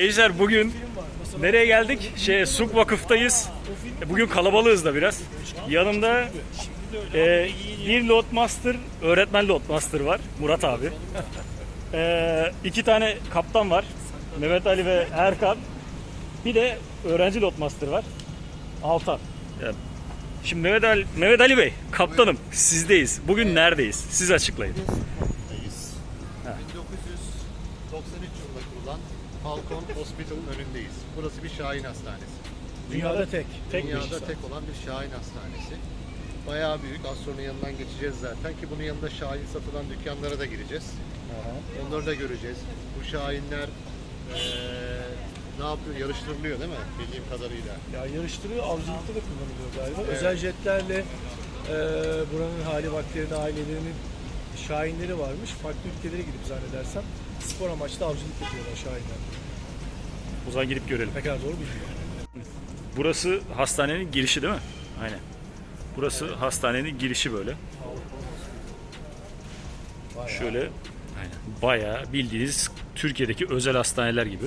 Gençler bugün nereye geldik? Şey Suk Vakıf'tayız. E, Bugün kalabalığız da biraz. Yanımda e, bir Lotmaster, öğretmen Lotmaster var. Murat abi. E, iki tane kaptan var. Mehmet Ali ve Erkan. Bir de öğrenci Lotmaster var. Altan. Şimdi Mehmet Ali, Mehmet Ali Bey, kaptanım sizdeyiz. Bugün neredeyiz? Siz açıklayın. önündeyiz. 1993 yılında kurulan Falcon Hospital'ın önündeyiz. Burası bir Şahin Hastanesi. Dünyada tek. Tek Dünyada bir tek olan bir Şahin Hastanesi. Bayağı büyük. Az sonra yanından geçeceğiz zaten ki bunun yanında Şahin satılan dükkanlara da gireceğiz. Onları da göreceğiz. Bu Şahinler eee, ne yapıyor? Yarıştırılıyor değil mi? Bildiğim kadarıyla. Ya yarıştırıyor, avcılıkta da kullanılıyor galiba. Evet. Özel jetlerle e, buranın hali vaktilerinin ailelerinin şahinleri varmış. Farklı ülkelere gidip zannedersem spor amaçlı avcılık yapıyorlar şahinler. O zaman gidip görelim. Ne kadar doğru bilmiyorum. Burası hastanenin girişi değil mi? Aynen. Burası hastanenin girişi böyle. Şöyle aynen. Bayağı bildiğiniz Türkiye'deki özel hastaneler gibi.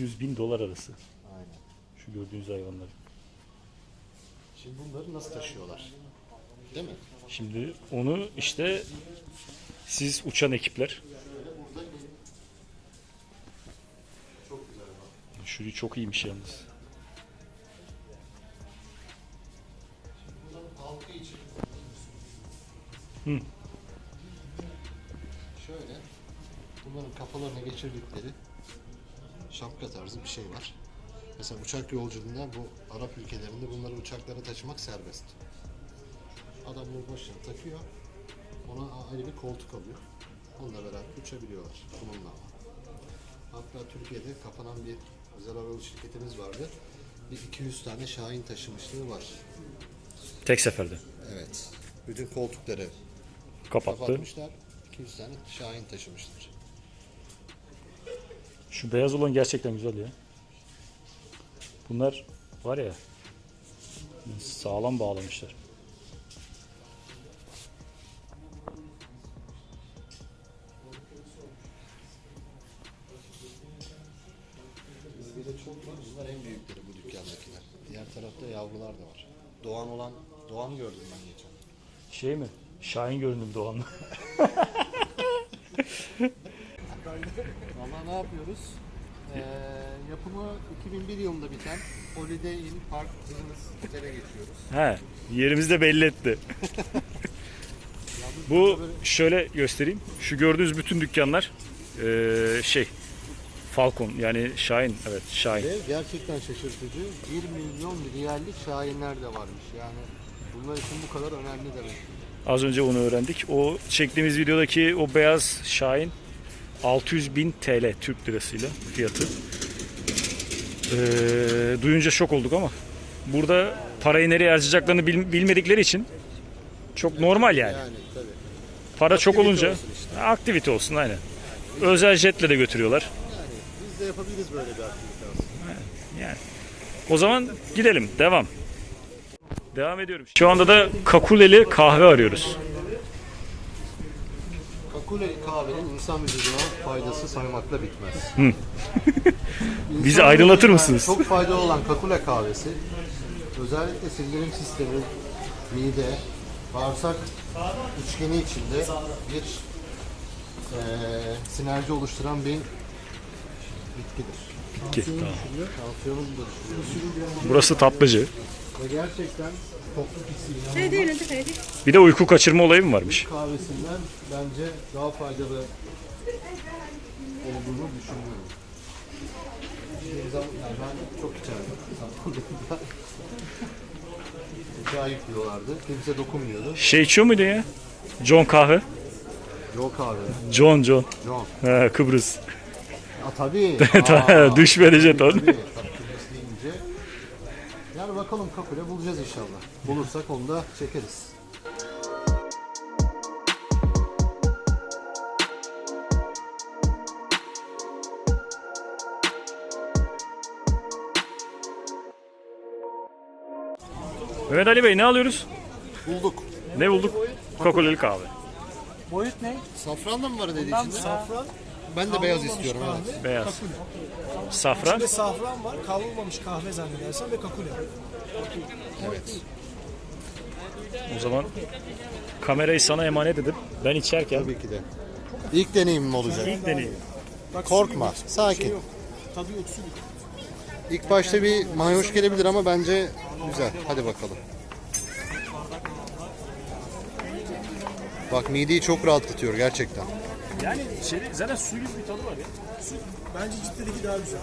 200 bin dolar arası. Aynen. Şu gördüğünüz hayvanlar. Şimdi bunları nasıl taşıyorlar? Değil mi? Şimdi onu işte siz uçan ekipler. Çok güzel bak. Şurayı çok iyiymiş yalnız. Hı. Şöyle. Bunların kafalarına geçirdikleri şapka tarzı bir şey var. Mesela uçak yolculuğunda bu Arap ülkelerinde bunları uçaklara taşımak serbest. Adam bunu başına takıyor. Ona ayrı bir koltuk alıyor. Onunla beraber uçabiliyorlar. Bununla. Hatta Türkiye'de kapanan bir özel hava şirketimiz vardı. Bir 200 tane Şahin taşımışlığı var. Tek seferde. Evet. Bütün koltukları Kapattı. kapatmışlar. 200 tane Şahin taşımışlar. Şu beyaz olan gerçekten güzel ya. Bunlar var ya sağlam bağlamışlar. Çok var. Bunlar en büyükleri bu dükkandakiler. Diğer tarafta yavrular da var. Doğan olan, Doğan gördüm ben geçen. Şey mi? Şahin görünümlü olanlar. Valla ne yapıyoruz? Ee, yapımı 2001 yılında biten Holiday Inn Park Business Otel'e geçiyoruz. He, yerimizi de belli etti. Bu şöyle göstereyim. Şu gördüğünüz bütün dükkanlar eee, şey Falcon yani Şahin evet Şahin. Ve gerçekten şaşırtıcı 1 milyon riyallik şahinler de varmış. Yani bunlar için bu kadar önemli demek. Az önce onu öğrendik. O çektiğimiz videodaki o beyaz Şahin 600 bin TL Türk lirasıyla fiyatı. Eee, duyunca şok olduk ama burada parayı nereye harcayacaklarını bil- bilmedikleri için çok normal yani. Yani tabii. Para çok Aktivite olunca olsun işte. aktivite olsun aynen. Özel jetle de götürüyorlar. Yani biz de yapabiliriz böyle bir aktivite aslında. Yani. O zaman gidelim. Devam. Devam ediyorum. Şu anda da kakuleli kahve arıyoruz. Kakule kahvenin insan vücuduna faydası saymakla bitmez. Bizi aydınlatır mısınız? Çok faydalı olan kakule kahvesi özellikle sindirim sistemi, mide, bağırsak üçgeni içinde bir eee, sinerji oluşturan bir bitkidir. Bitki, tamam. Burası tatlıcı. Ve gerçekten tokluk hissi değil. Bir de uyku kaçırma olayı mı varmış? kahvesinden bence daha faydalı olduğunu düşünüyorum. Şimdi yani ben çok içerdim. Çay yüklüyorlardı. Kimse dokunmuyordu. Şey içiyor muydu ya? John kahve. Yok kahve. John John. Yok. Ha, Kıbrıs. Aa, tabii. Aa, Düşmedi jeton. Tabii bakalım kapıyla bulacağız inşallah. Bulursak onu da çekeriz. Evet Ali Bey ne alıyoruz? Bulduk. Ne bulduk? Kokoleli kahve. Boyut ne? Safran mı var dedi içinde? Safran. Ben de beyaz istiyorum. Evet. Beyaz. Kakule. Safran. İçinde safran var. Kavrulmamış kahve zannedersem ve kakule. Evet. O zaman kamerayı sana emanet edip ben içerken Tabii ki de. İlk deneyimim olacak. ilk deneyim. Korkma, sakin. Şey. Tadı yok su gibi. İlk başta bir mayoş gelebilir ama bence güzel. Hadi bakalım. Bak mideyi çok rahatlatıyor gerçekten. Yani şey, zaten su gibi bir tadı var ya. Su, bence Cidde'deki daha güzel.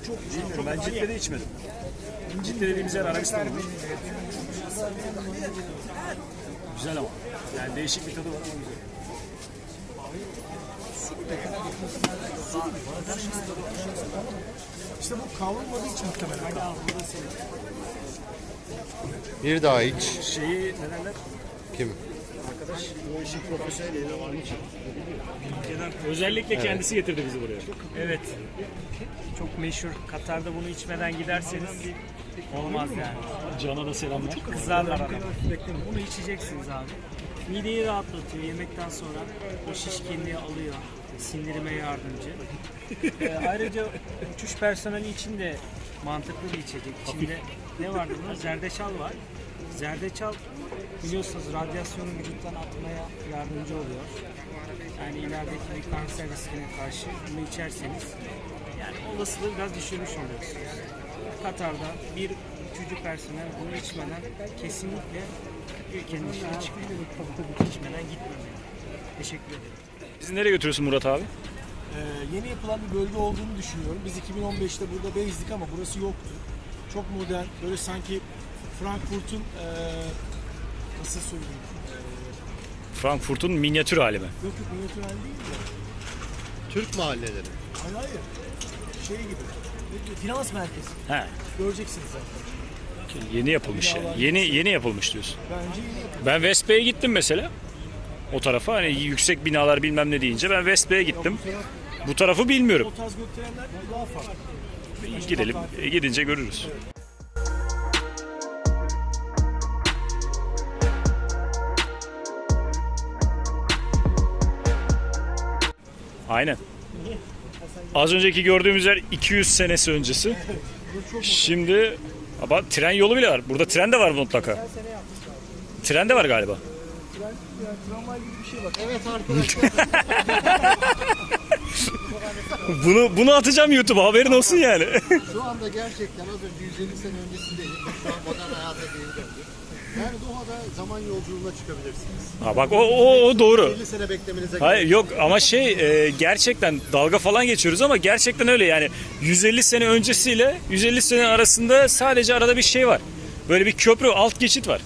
Bu çok güzel. Bilmiyorum ben Cidde'de içmedim. Cidde dediğimiz yer Arabistan'da. Güzel ama. Yani değişik bir tadı var ama güzel. İşte bu kavrulmadığı için muhtemelen. Bir daha iç. Şeyi ne derler? Kim? Arkadaş bu işin profesyoneli onun için. Özellikle kendisi getirdi bizi buraya. Evet. Çok meşhur. Katar'da bunu içmeden giderseniz olmaz yani. Can'a da selamlar. Kızlarlar arada. Bunu içeceksiniz abi. Mideyi rahatlatıyor. Yemekten sonra o şişkinliği alıyor. Sindirime yardımcı. Ee, ayrıca uçuş personeli için de mantıklı bir içecek. İçinde ne vardı bunun? Zerdeçal var. Zerdeçal biliyorsunuz radyasyonu vücuttan atmaya yardımcı oluyor. Yani ilerideki bir kanser riskine karşı bunu içerseniz yani olasılığı biraz düşürmüş oluyorsunuz. Katar'da bir uçucu personel bunu içmeden kesinlikle ülkenin dışına çıkmıyor. İçmeden gitmemeli. Teşekkür ederim. Bizi nereye götürüyorsun Murat abi? Ee, yeni yapılan bir bölge olduğunu düşünüyorum. Biz 2015'te burada bezdik ama burası yoktu. Çok modern, böyle sanki Frankfurt'un eee nasıl söyleyeyim? Frankfurt'un minyatür hali mi? Yok yok minyatürel değil de. Türk mahalleleri. Hayır hayır. Şey gibi. ne diyor, Finans merkezi. He. Göreceksiniz zaten. Yeni yapılmış yani. Yeni yeni yapılmış diyorsun. Bence yeni yapıldı. Ben West Bay'e gittim mesela. O tarafa hani yüksek binalar bilmem ne deyince ben West Bay'e gittim. Bu tarafı bilmiyorum. O tarz gökdelenler daha farklı. Gidelim. Gidince görürüz. Aynen. Az önceki gördüğümüz yer 200 senesi öncesi. Şimdi ama tren yolu bile var. Burada tren de var mutlaka. Tren de var galiba. Tren, yani tramvay gibi bir şey bak. Evet arkadaşlar. Bunu bunu atacağım YouTube'a haberin olsun yani. Şu anda gerçekten az önce 150 sene öncesindeyim. Şu an modern hayata döndük. Yani Doha'da zaman yolculuğuna çıkabilirsiniz. ha bak o, o, o doğru. 50 sene beklemenize Hayır yok ama şey e, gerçekten dalga falan geçiyoruz ama gerçekten öyle yani 150 sene öncesiyle 150 sene arasında sadece arada bir şey var. Böyle bir köprü alt geçit var.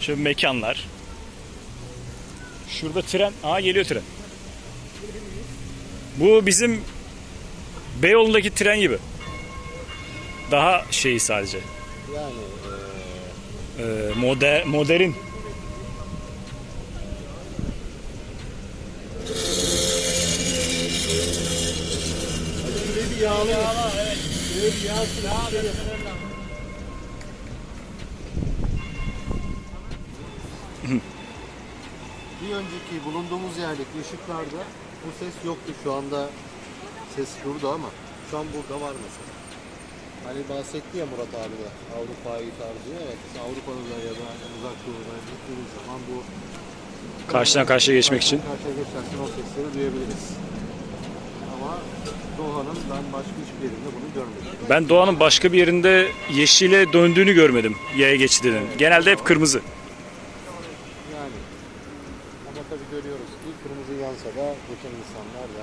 Şu mekanlar. Şurada tren. Aa geliyor tren. Bu bizim Beyoğlu'ndaki tren gibi. Daha şey sadece. Yani e, moder, modern. yağsın. yapın. Bir önceki bulunduğumuz yerdeki ışıklarda bu ses yoktu. Şu anda ses burada ama şu an burada var mesela. Hani bahsetti ya Murat abi de Avrupa'ya gitar diye. Evet Avrupa'da ya da uzak doğuda gittiğimiz zaman bu Karşıdan karşıya geçmek için. Karşıya geçerken o sesleri duyabiliriz. Ama Doha'nın ben başka hiçbir yerinde bunu görmedim. Ben doğanın başka bir yerinde yeşile döndüğünü görmedim yaya geçidinin. Genelde hep kırmızı. Yani ama tabii görüyoruz ki kırmızı yansa da geçen insanlar ediyor.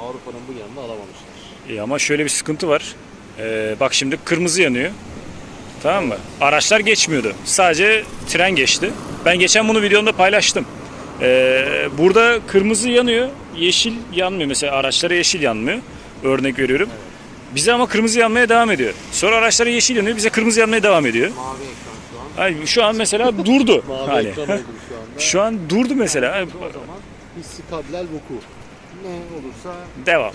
Avrupa'nın bu yanını alamamışlar. İyi ama şöyle bir sıkıntı var. Ee, bak şimdi kırmızı yanıyor. Tamam mı? Araçlar geçmiyordu. Sadece tren geçti. Ben geçen bunu videomda paylaştım. Ee, burada kırmızı yanıyor, yeşil yanmıyor. Mesela araçlara yeşil yanmıyor. Örnek veriyorum. Bize ama kırmızı yanmaya devam ediyor. Sonra araçlara yeşil yanıyor, bize kırmızı yanmaya devam ediyor. Mavi ekran şu an. Hani şu an mesela durdu. Mavi hani. ekran oldu şu anda. Şu an durdu mesela. Hani o zaman hissi kablel vuku. Ne olursa Devam. o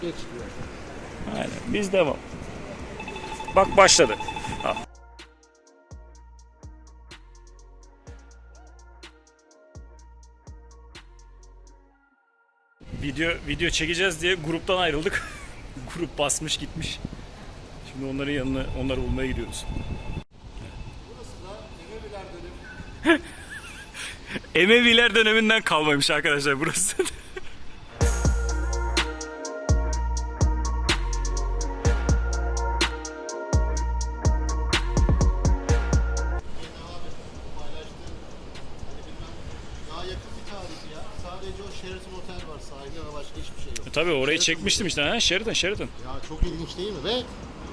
geç diyor. Aynen. Biz devam. Bak başladı. Video video çekeceğiz diye gruptan ayrıldık. Grup basmış gitmiş. Şimdi onların yanına onları bulmaya gidiyoruz. Emeviler döneminden kalmamış arkadaşlar burası. Tabii orayı çekmiştim işte. Ha, Sheraton, Sheraton. Ya çok ilginç değil mi? Ve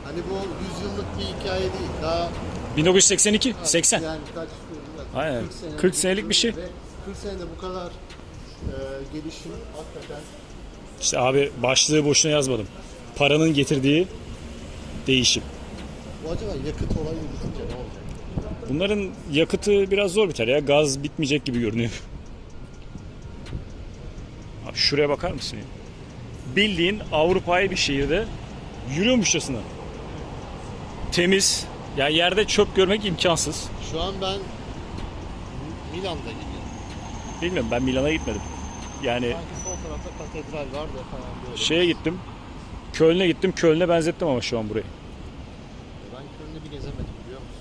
hani bu 100 yıllık bir hikaye değil. Daha 1982, 80. yani kaç Aynen. 40, 40 senelik bir şey. Ve 40 senede bu kadar e, gelişim hakikaten İşte abi başlığı boşuna yazmadım. Paranın getirdiği değişim. bu acaba yakıt olayı bitince ne olacak? Bunların yakıtı biraz zor biter ya. Gaz bitmeyecek gibi görünüyor. Abi şuraya bakar mısın ya? Bildiğin Avrupa'yı bir şehirde yürüyormuşçasına. Temiz. Ya yerde çöp görmek imkansız. Şu an ben Milan'da gidiyorum. Bilmiyorum ben Milan'a gitmedim. Yani Sanki sol tarafta katedral var da falan böyle. şeye gittim. Köln'e gittim. Köln'e benzettim ama şu an burayı. Ben Köln'ü bir gezemedim biliyor musun?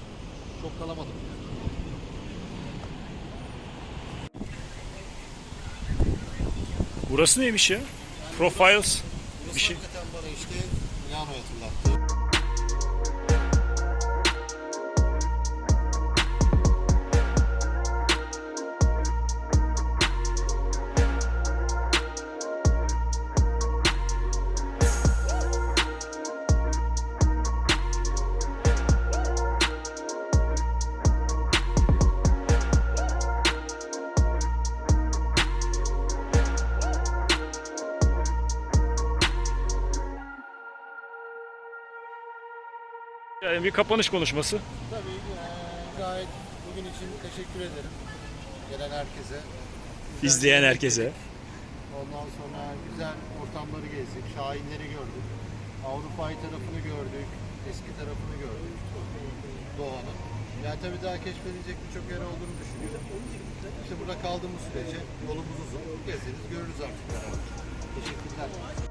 Çok kalamadım. Yani. Burası neymiş ya? Profiles bir şey. Bana işte Milano'yu hatırlattı. Yani bir kapanış konuşması. Tabii eee, gayet bugün için teşekkür ederim. Gelen herkese. Güzel İzleyen herkese. Ondan sonra güzel ortamları gezdik, şahinleri gördük. Avrupa tarafını gördük, eski tarafını gördük. Doğanın. Yani tabii daha keşfedilecek birçok yer olduğunu düşünüyorum. İşte burada kaldığımız sürece yolumuz uzun. Gezeriz, görürüz artık beraber. Teşekkürler.